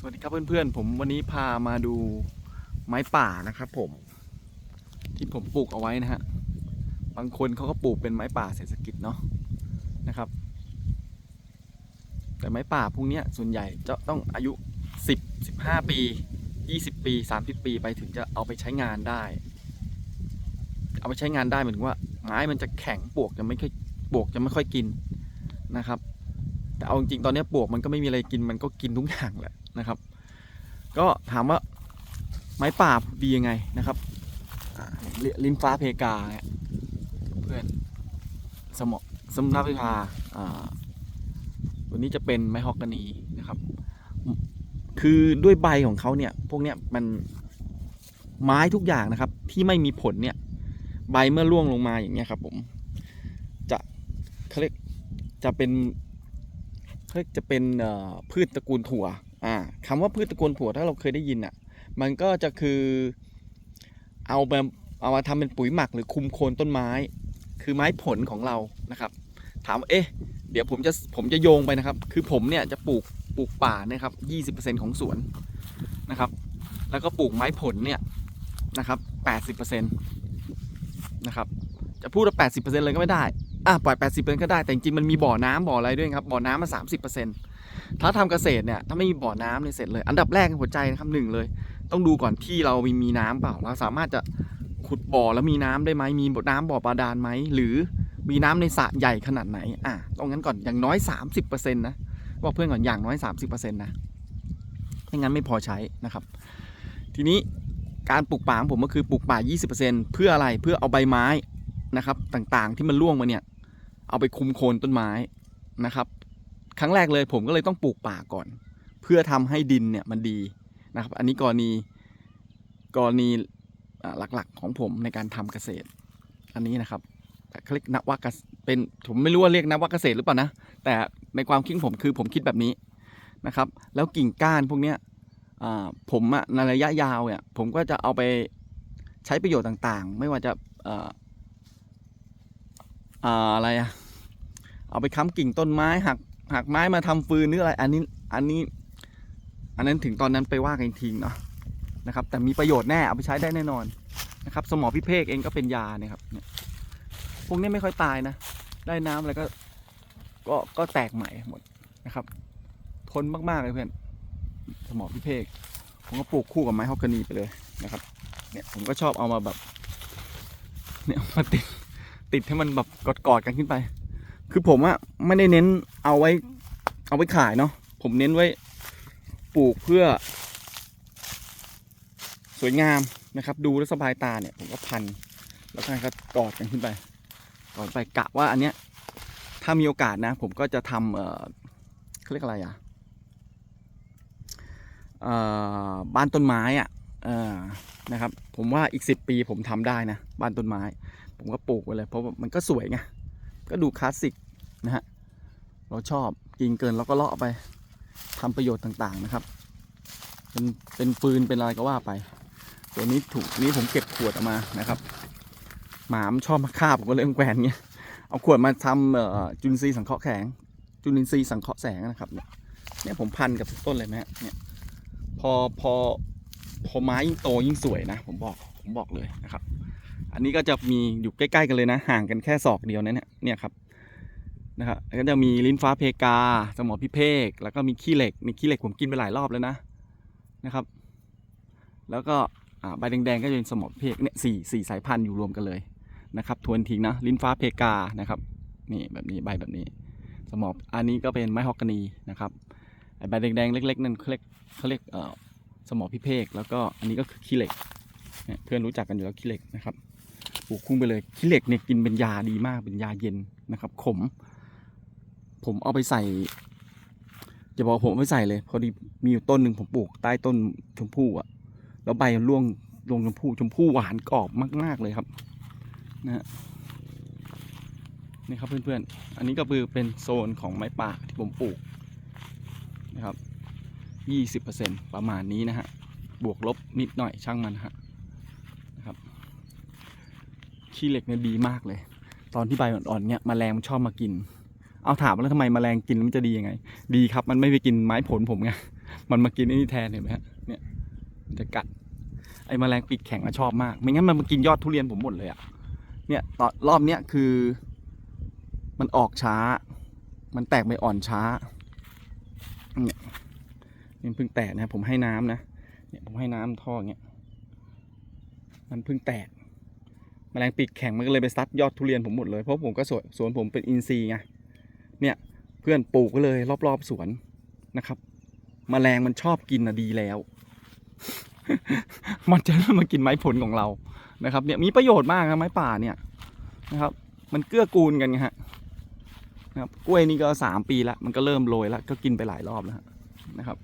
สวัสดีครับเพื่อนๆ ผมวันนี้พามาดูไม้ป่านะครับผม ที่ผมปลูกเอาไว้นะฮะบางคนเขาก็ปลูกเป็นไม้ป่าเศรษฐกิจเนาะนะครับ แต่ไม้ป่าพวกนี้ส่วนใหญ่จะต้องอายุ 10 15 ปี 20 ปี 30 ปีไปถึงจะเอาไปใช้งานได้ เอาไปใช้งานได้เหมายถึงว่า ไม้มันจะแข็งปลวกจะไม่ค่อยปลวกจะไม่ค่อยกินนะครับ แต่เอาจริงตอนนี้ปลวกมันก็ไม่มีอะไรกินมันก็กินทุกอย่างแหละนะครับ ก็ถามว่าไม้ป่าดียังไงนะครับลิลิ้นฟ้าเพกาเนี่ยเพื่อนสมอสมนับวิภาอ่าตัวนี้จะเป็นไม้ฮอกกานีนะครับ คือด้วยใบของเขาเนี่ย พวกเนี้ยมันไม้ทุกอย่างนะครับ ที่ไม่มีผลเนี่ย ใบเมื่อร่วงลงมาอย่างเงี้ยครับ ผม จะเขาเรียกจะเป็น เขาจะเป็นพืชตระกูลถั่วอ่าคำว่าพืชตระกูลถั่วถ้าเราเคยได้ยินอะ มันก็จะคือเอามาเอามาทำเป็นปุ๋ยหมักหรือคุมโคนต้นไม้ คือไม้ผลของเรานะครับ ถามเอ๊ะ เดี๋ยวผมจะผมจะโยงไปนะครับ คือผมเนี่ยจะปลูกปลูกป่านะครับ20%ของสวนนะครับ แล้วก็ปลูกไม้ผลเนี่ยนะครับ80%นะครับ จะพูดว่า80%เลยก็ไม่ได้ อะปล่อย 80%ก็ได้แต่จริงมันมีบ่อน้ำบ่ออะไรด้วยครับบ่อน้ำมา30%ถ้าทำเกษตรเนี่ยถ้าไม่มีบ่อน้ำเนี่ยเสร็จเลย อันดับแรกหัวใจนะครับหนึ่งเลย ต้องดูก่อนที่เรามีมีน้ำเปล่าเราสามารถจะขุดบ่อแล้วมีน้ำได้ไหมมีน้ำบ่อบาดาลไหมหรือมีน้ำในสระใหญ่ขนาดไหนอะตรงนั้นก่อนอย่างน้อย 30%นะบอกเพื่อนก่อนอย่างน้อย 30%นะไม่งั้นไม่พอใช้นะครับ ทีนี้การปลูกป่าของผมก็คือปลูกป่า 20%เพื่ออะไรเพื่อเอาใบไม้นะครับต่างๆที่มันร่วงมาเนี่ย เอาไปคุมโคนต้นไม้นะครับ ครั้งแรกเลยผมก็เลยต้องปลูกป่าก่อน เพื่อทำให้ดินเนี่ยมันดีนะครับ อันนี้กรณีกรณีหลักๆของผมในการทำเกษตร อันนี้นะครับเขาเรียกนวเกษเป็นผมไม่รู้ว่าเรียกนวเกษตรหรือเปล่านะ แต่ในความคิดผมคือผมคิดแบบนี้นะครับ แล้วกิ่งก้านพวกเนี้ยผมอะในระยะยาวเนี่ยผมก็จะเอาไปใช้ประโยชน์ต่างๆ ไม่ว่าจะ อะไรอะเอาไปค้ำกิ่งต้นไม้หักหักไม้มาทำฟืนหรืออะไร อันนี้อันนี้ อันนั้นถึงตอนนั้นไปว่ากันอีกทีเนาะนะครับ แต่มีประโยชน์แน่เอาไปใช้ได้แน่นอนนะครับ สมอพิเภกเองก็เป็นยาเนี่ยครับเนี่ยพวกนี้ไม่ค่อยตายนะ ได้น้ำอะไรก็ ก็ก็แตกใหม่หมดนะครับ ทนมากๆเลยเพื่อนสมอพิเภกผมก็ปลูกคู่กับไม้ฮอกกานีไปเลยนะครับ เนี่ยผมก็ชอบเอามาแบบ เนี่ยมาติด ติดให้มันแบบกอดๆกันขึ้นไป คือผมอะไม่ได้เน้นเอาไว้ เอาไว้ขายเนาะผมเน้นไว้ปลูกเพื่อ สวยงามนะครับ ดูแล้วสบายตาเนี่ย ผมก็พัน แล้วก็ก็กอดกันขึ้นไปกอดไปกะว่าอันเนี้ย ถ้ามีโอกาสนะ ผมก็จะทำเอ่อเขาเรียกอะไรอะเอ่อบ้านต้นไม้อะ นะครับ ผมว่าอีกสิบปีผมทำได้นะ บ้านต้นไม้ ผมก็ปลูกไว้เลย เพราะมันก็สวยไง ก็ดูคลาสสิกนะฮะ เราชอบกิ่งเกินเราก็เลาะไปทำประโยชน์ต่างๆนะครับ เป็นเป็นฟืนเป็นอะไรก็ว่าไป ตัวนี้ถูกนี้ผมเก็บขวดออกมานะครับ หมามชอบมาคาบผมก็เลยแกวนเงี้ย เอาขวดมาทำจุลินทรีย์สังเคราะห์แข็งจุลินทรีย์สังเคราะห์แสงนะครับเนี่ยเนี่ยผมพันกับต้นเลยไหมฮะเนี่ยพอพอ พอไม้ยิ่งโตยิ่งสวยนะ ผมบอกผมบอกเลยนะครับ อันนี้ก็จะมีอยู่ใกล้ๆกันเลยนะ ห่างกันแค่ศอกเดียวนะเนี่ยเนี่ยครับนะครับแล้วก็จะมีลิ้นฟ้าเพกา สมอพิเภกแล้วก็มีขี้เหล็กมีขี้เหล็กผมกินไปหลายรอบแล้วนะนะครับ แล้วก็ใบแดงๆก็จะเป็นสมอพิเภกเนี่ยสี่สี่สายพันธุ์อยู่รวมกันเลยนะครับทวนทิ้งนะลิ้นฟ้าเพกานะครับนี่แบบนี้ใบแบบนี้ สมออันนี้ก็เป็นไม้ฮอกกานีนะครับไอใบแดงๆเล็ก ๆ นั่นเขาเรียกเขาเรียกเอ่อ สมอพิเภกแล้วก็อันนี้ก็คือขี้เหล็กเพื่อนรู้จักกันอยู่แล้วขี้เหล็กนะครับปลูกคุ้งไปเลยขี้เหล็กเนี่ยกินเป็นยาดีมากเป็นยาเย็นนะครับ ขม ผมเอาไปใส่จะบอกผมเอาไปใส่เลย พอดีมีอยู่ต้นหนึ่งผมปลูกใต้ต้นชมพู่อะแล้วใบร่วงลงชมพู่ชมพู่หวานกรอบมาก ๆเลยครับนะฮะนี่ครับเพื่อนๆ อันนี้ก็คือเป็นโซนของไม้ป่าที่ผมปลูกนะครับ ยี่สิบเปอร์เซ็นประมาณนี้นะฮะ บวกลบนิดหน่อยช่างมันฮะครับ ขี้เหล็กเนี่ยดีมากเลย ตอนที่ใบอ่อนๆเนี่ยแมลงมันชอบมากิน เอาถามว่าแล้วทำไมแมลงกินมันจะดียังไง ดีครับ มันไม่ไปกินไม้ผลผมไง มันมากินไอ้นี่แทนเห็นไหมฮะ เนี่ยมันจะกัด ไอ้แมลงปีกแข็งอะชอบมาก ไม่งั้นมันมากินยอดทุเรียนผมหมดเลยอะเนี่ยตอนรอบเนี้ยคือ มันออกช้า มันแตกใบอ่อนช้า นเพิ่งแตกนะผมให้น้ำนะเนี่ยผมให้น้ำท่อเงี้ยมันเพิ่งแตกแมลงปีกแข็งมันก็เลยไปซัดยอดทุเรียนผมหมดเลยเพราะผมก็สวนสวนผมเป็นอินทรีย์ไงเนี่ยเพื่อนปลูกก็เลยรอบๆสวนนะครับแมลงมันชอบกินนะดีแล้ว มันจะมากินไม้ผลของเรานะครับ เนี่ยมีประโยชน์มากนะไม้ป่าเนี่ยนะครับ มันเกื้อกูลกันไงฮะนะครับกล้วยนี่ก็สามปีละมันก็เริ่มโรยแล้วก็กินไปหลายรอบแล้วนะครับ